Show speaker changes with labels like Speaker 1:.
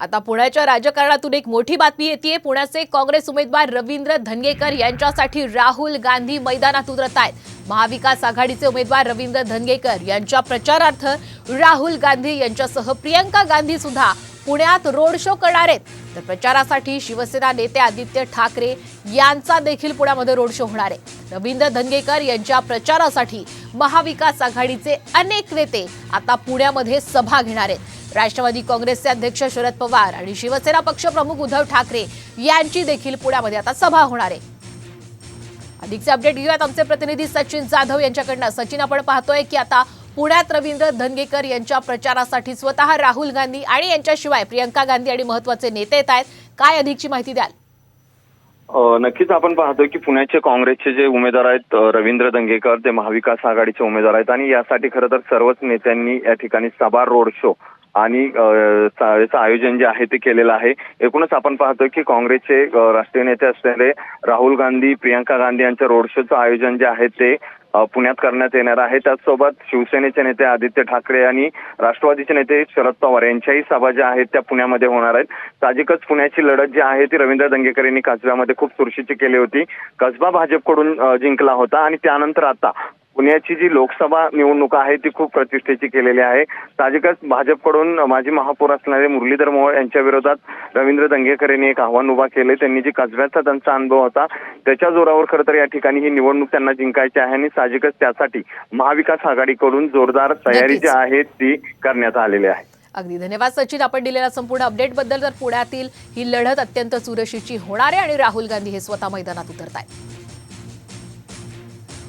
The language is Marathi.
Speaker 1: आता पुण्याच्या राजकारणातून एक मोठी बातमी येते पुण्याचे काँग्रेस उमेदवार रवींद्र धनगेकर यांच्यासाठी राहुल गांधी मैदानात उतरत आहेत. महाविकास आघाडीचे उमेदवार रवींद्र धनगेकर यांच्या प्रचारार्थ राहुल गांधी यांच्यासह प्रियंका गांधी सुद्धा पुण्यात रोड शो करणार आहेत. तर प्रचारासाठी शिवसेना नेते आदित्य ठाकरे यांचा देखील पुण्यामध्ये रोड शो होणार आहे. रवींद्र धनगेकर यांच्या प्रचारासाठी महाविकास आघाडीचे अनेक नेते आता पुण्यामध्ये सभा घेणार आहेत. राष्ट्रवादी काँग्रेसचे अध्यक्ष शरद पवार आणि शिवसेना पक्षप्रमुख उद्धव ठाकरे यांची देखील पुण्यामध्ये आता सभा होणार आहे. अधिकचे अपडेट घेऊयात. आमचे प्रतिनिधी सचिन जाधव यांच्याकडनं. सचिन आपण पाहतोय की आता पुण्यात रवींद्र धनगेकर यांच्या प्रचारासाठी स्वतः राहुल गांधी आणि यांच्याशिवाय प्रियंका गांधी आणि महत्त्वाचे नेते येत आहेत. काय अधिकची माहिती द्याल?
Speaker 2: नक्कीच आपण पाहतोय की पुण्याचे काँग्रेसचे जे उमेदवार आहेत रवींद्र दंगेकर ते महाविकास आघाडीचे उमेदवार आहेत आणि यासाठी खरं तर सर्वच नेत्यांनी या ठिकाणी सभा रोड शो आणि याचं आयोजन जे आहे ते केलेलं आहे. एकूणच आपण पाहतोय की काँग्रेसचे राष्ट्रीय नेते असलेले राहुल गांधी प्रियंका गांधी यांच्या रोड शोचं आयोजन जे आहे ते पुण्यात करण्यात येणार आहे. त्याचसोबत शिवसेनेचे नेते आदित्य ठाकरे आणि राष्ट्रवादीचे नेते शरद पवार यांच्याही सभा ज्या आहेत त्या पुण्यामध्ये होणार आहेत. साहजिकच पुण्याची लढत जी आहे ती रवींद्र दंगेकर यांनी कसब्यामध्ये खूप चुरशीची केली होती. कसबा भाजपकडून जिंकला होता आणि त्यानंतर आता पुण्याची जी लोकसभा निवडणूक आहे ती खूप प्रतिष्ठेची केलेली आहे. साहजिकच भाजपकडून माजी महापौर असणारे मुरलीधर मोहोळ यांच्या विरोधात रवींद्र दंगेकर यांनी एक आव्हान उभा केले त्यांनी जी कसब्याचा त्यांचा अनुभव होता त्याच्या जोरावर खरं तर या ठिकाणी ही निवडणूक त्यांना जिंकायची आहे आणि साहजिकच त्यासाठी महाविकास आघाडीकडून जोरदार तयारी जी. आहे ती करण्यात आलेली आहे.
Speaker 1: अगदी धन्यवाद सचिन. आपण दिलेल्या संपूर्ण अपडेटबद्दल तर पुण्यातील ही लढत अत्यंत चुरशीची होणार आहे आणि राहुल गांधी हे स्वतः मैदानात उतरत आहेत